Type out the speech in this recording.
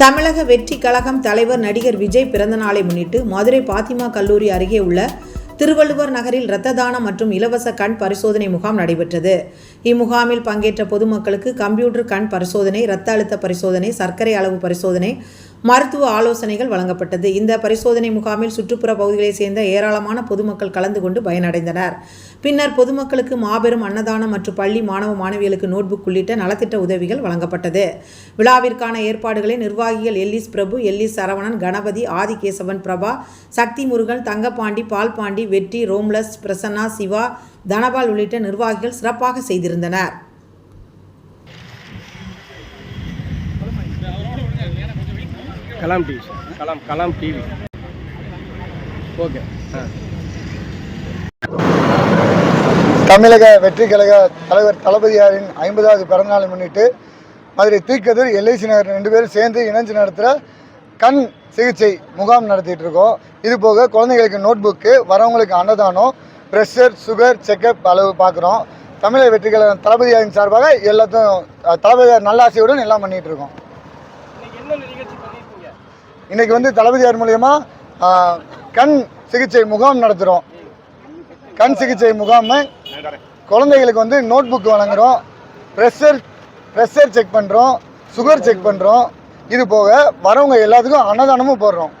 தமிழக வெற்றி கழகம் தலைவர் நடிகர் விஜய் பிறந்தநாளை முன்னிட்டு மதுரை பாத்திமா கல்லூரி அருகே உள்ள திருவள்ளுவர் நகரில் இரத்த தானம் மற்றும் இலவச கண் பரிசோதனை முகாம் நடைபெற்றது. இம்முகாமில் பங்கேற்ற பொதுமக்களுக்கு கம்ப்யூட்டர் கண் பரிசோதனை இரத்த அழுத்த பரிசோதனை சர்க்கரை அளவு பரிசோதனை மருத்துவ ஆலோசனைகள் வழங்கப்பட்டது. இந்த பரிசோதனை முகாமில் சுற்றுப்புற பகுதிகளைச் சேர்ந்த ஏராளமான பொதுமக்கள் கலந்து கொண்டு பயனடைந்தனர். பின்னர் பொதுமக்களுக்கு மாபெரும் அன்னதானம் மற்றும் பள்ளி மாணவ மாணவிகளுக்கு நோட்புக் உள்ளிட்ட நலத்திட்ட உதவிகள் வழங்கப்பட்டது. விழாவிற்கான ஏற்பாடுகளை நிர்வாகிகள் Ellis Prabhu Ellis Saravanan Ganapathi Adhikesavan Prabha Sakthi Murugan Thangapandi Palpandi Vetri Romulus Prasanna Siva Dhanapal உள்ளிட்ட நிர்வாகிகள் சிறப்பாக செய்திருந்தனர். Kalam TV sir Kalam Kalam TV. Okay ஆ தமிழக வெற்றி கழக தலைவர் தளபதியாரின் ஐம்பதாவது பிறந்தநாளை முன்னிட்டு மதுரை தீக்கதிர் எல்ஐசி நகர் ரெண்டு பேரும் சேர்ந்து இணைஞ்சு நடத்துகிற கண் சிகிச்சை முகாம் நடத்திட்டு இருக்கோம். இது போக குழந்தைகளுக்கு நோட் புக்கு வரவங்களுக்கு அன்னதானம் ப்ரெஷர் சுகர் செக்கப் அளவு பார்க்குறோம். தமிழக வெற்றி கழக தளபதியாரின் சார்பாக எல்லாத்தையும் தளபதியார் நல்லாசையுடன் எல்லாம் பண்ணிட்டு இருக்கோம். இன்னைக்கு வந்து தளபதியார் மூலயமா கண் சிகிச்சை முகாம் நடத்துகிறோம் கண் சிகிச்சை முகாமை குழந்தைகளுக்கு வந்து நோட் புக் வழங்குறோம். ப்ரெஷர் ப்ரெஷர் செக் பண்ணுறோம் சுகர் செக் பண்ணுறோம் இது போக வரவங்க எல்லாத்துக்கும் அன்னதானமும் போடுறோம்.